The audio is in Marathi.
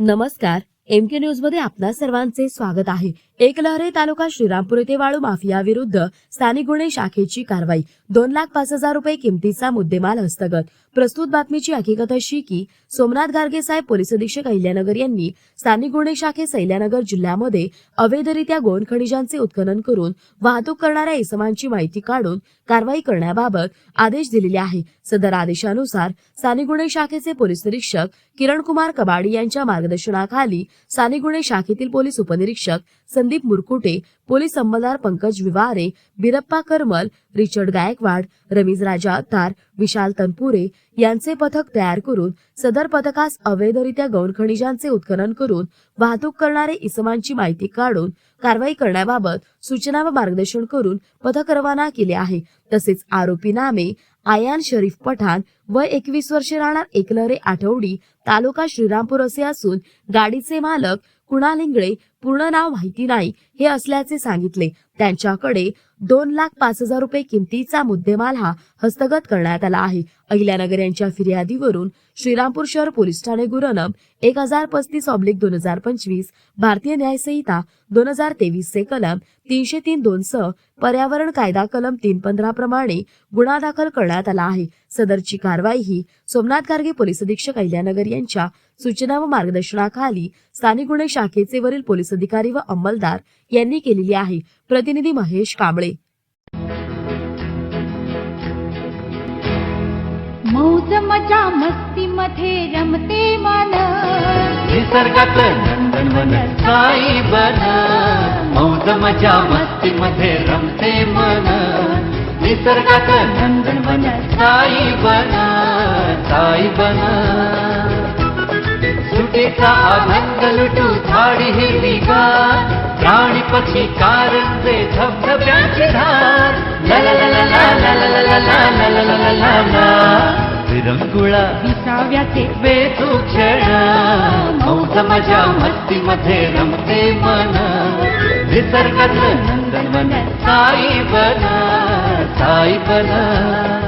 नमस्कार एम के न्यूजमध्ये आपल्या सर्वांचे स्वागत आहे. एकलहरे तालुका श्रीरामपूर येथे वाळू माफियाविरुद्ध स्थानिक गुन्हे शाखेची कारवाई. दोन लाख पाच हजार रुपये किमतीचा मुद्देमाल हस्तगत. प्रस्तुत बातमीची हकीकत अशी की सोमनाथ गार्गे साहेब पोलीस अधीक्षक अहिल्यानगर यांनी स्थानिक गुन्हे शाखे सैल्यानगर जिल्ह्यामध्ये अवैधरित्या गोवन खनिजांचे उत्खनन करून वाहतूक करणाऱ्या इसमांची माहिती काढून कारवाई करण्याबाबत आदेश दिलेले आहे. सदर आदेशानुसार स्थानिक गुन्हे शाखेचे पोलीस निरीक्षक किरणकुमार कबाडी यांच्या मार्गदर्शनाखाली स्थानिक गुन्हे शाखेतील पोलीस उपनिरीक्षक संदीप मुरकुटे पोलीस अंमलदार पंकज विवारे बिरप्पा करमल रिचर्ड गायकवाड रमीज राजा तार विशाल तनपुरे यांचे पथक तयार करून सदर पथकास अवैधरित्या गौण खनिजांचे उत्खनन करून वाहतूक करणारे इसमांची माहिती काढून कारवाई करण्याबाबत सूचना व मार्गदर्शन करून पथक रवाना केले आहे. तसेच आरोपी नामे आयान शरीफ पठाण वय एकवीस वर्षे राहणार एकलरे आठवडी तालुका श्रीरामपूर असे असून गाडीचे मालक कुणाल इंगळे पूर्ण नाव माहिती नाही हे असल्याचे सांगितले. त्यांच्याकडे दोन लाख पाच हजार रुपये किमतीचा मुद्देमाल हा हस्तगत करण्यात आला आहे. अहिल्यानगर यांच्या फिर्यादीवरून श्रीरामपूर शहर पोलीस ठाणे गुरनम एक हजार पस्तीस ऑब्लिक दोन हजार पंचवीस भारतीय न्यायसंहिता दोन हजार तेवीस चे कलम तीनशे तीन दोन सह पर्यावरण कायदा कलम तीन पंधरा प्रमाणे गुन्हा दाखल करण्यात आला आहे. सदरची कारवाई ही सोमनाथ गार्गे पोलीस अधीक्षक अहिल्यानगर यांच्या सूचना व मार्गदर्शनाखाली स्थानिक गुन्हे शाखेचे वरील पोलीस अधिकारी व अंमलदार यांनी केलेली आहे. प्रतिनिधी महेश कांबळे. मौज मजा मस्ती मध्ये रमते मन. निसर्गात नंदनवन साई बन. मौज मजा मस्ती मध्ये रमते मन. निसर्गात नंदनवन साई बन. साई बन. कलेचा अभंग लुटू झाडी हिरवीगार प्राणी पक्षी कारंजे धबधब्याची धार विरंगुळा विसाव्याचे वेचू क्षण मौज मजा मस्तीमध्ये रमते मन निसर्गाचं नंदनवन साई बना साई बना